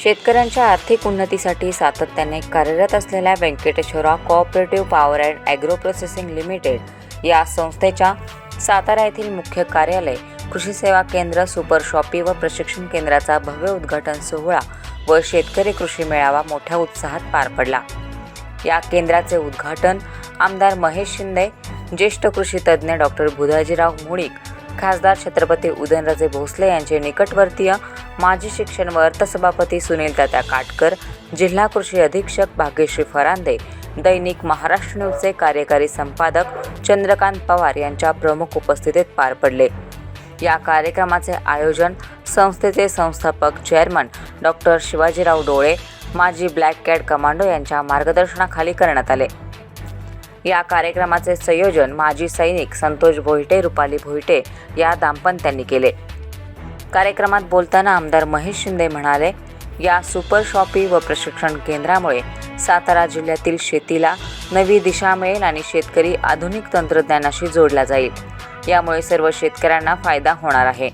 शेतकऱ्यांच्या आर्थिक उन्नतीसाठी सातत्याने कार्यरत असलेल्या Venkateshwara cooperative power and agro processing limited या संस्थेच्या सातारा येथील मुख्य कार्यालय कृषी सेवा केंद्र सुपर शॉपी व प्रशिक्षण केंद्राचा भव्य उद्घाटन सोहळा व शेतकरी कृषी मेळावा मोठ्या उत्साहात पार पडला. या केंद्राचे उद्घाटन आमदार महेश शिंदे ज्येष्ठ कृषी तज्ज्ञ डॉक्टर बुधाजीराव मुळीक खासदार छत्रपती उदयनराजे भोसले यांचे निकटवर्तीय माजी शिक्षण व अर्थसभापती सुनील तात्या काटकर जिल्हा कृषी अधीक्षक भाग्यश्री फरांदे दैनिक महाराष्ट्र न्यूजचे कार्यकारी संपादक चंद्रकांत पवार यांच्या प्रमुख उपस्थितीत पार पडले. या कार्यक्रमाचे आयोजन संस्थेचे संस्थापक चेअरमन डॉक्टर शिवाजीराव डोळे माजी ब्लॅक कॅट कमांडो यांच्या मार्गदर्शनाखाली करण्यात आले. या कार्यक्रमाचे संयोजन माजी सैनिक संतोष भोईटे रुपाली भोईटे या दाम्पत्यांनी केले. कार्यक्रमात बोलताना आमदार महेश शिंदे म्हणाले या सुपर शॉपी व प्रशिक्षण केंद्रामुळे सातारा जिल्ह्यातील शेतीला नवी दिशा मिळेल आणि शेतकरी आधुनिक तंत्रज्ञानाशी जोडला जाईल. यामुळे सर्व शेतकऱ्यांना फायदा होणार आहे.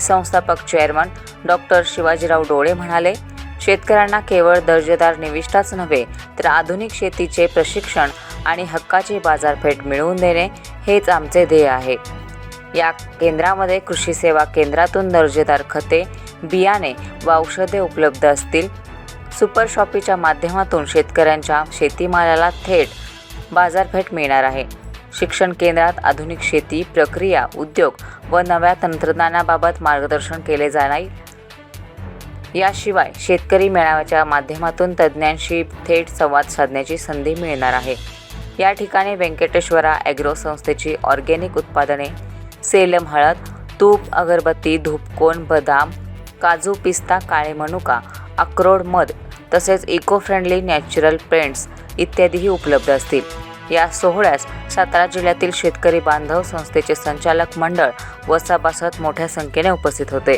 संस्थापक चेअरमन डॉक्टर शिवाजीराव डोळे म्हणाले शेतकऱ्यांना केवळ दर्जेदार निविष्ठाच नव्हे तर आधुनिक शेतीचे प्रशिक्षण आणि हक्काची बाजारपेठ मिळवून देणे हेच आमचे ध्येय आहे. या केंद्रामध्ये कृषी सेवा केंद्रातून दर्जेदार खते बियाणे व औषधे उपलब्ध असतील. सुपर शॉपीच्या माध्यमातून शेतकऱ्यांच्या शेतीमालाला थेट बाजारपेठ मिळणार आहे. शिक्षण केंद्रात आधुनिक शेती प्रक्रिया उद्योग व नव्या तंत्रज्ञानाबाबत मार्गदर्शन केले जाणार याशिवाय शेतकरी मेळाव्याच्या माध्यमातून तज्ज्ञांशी थेट संवाद साधण्याची संधी मिळणार आहे. या ठिकाणी व्यंकटेश्वरा ॲग्रो संस्थेची ऑर्गॅनिक उत्पादने सेलम हळद तूप अगरबत्ती धूपकोन बदाम काजू पिस्ता काळे मनुका अक्रोड मध तसेच इको फ्रेंडली नॅचरल पेंट्स इत्यादीही उपलब्ध असतील. या सोहळ्यास सातारा जिल्ह्यातील शेतकरी बांधव संस्थेचे संचालक मंडळ व सभासद मोठ्या संख्येने उपस्थित होते.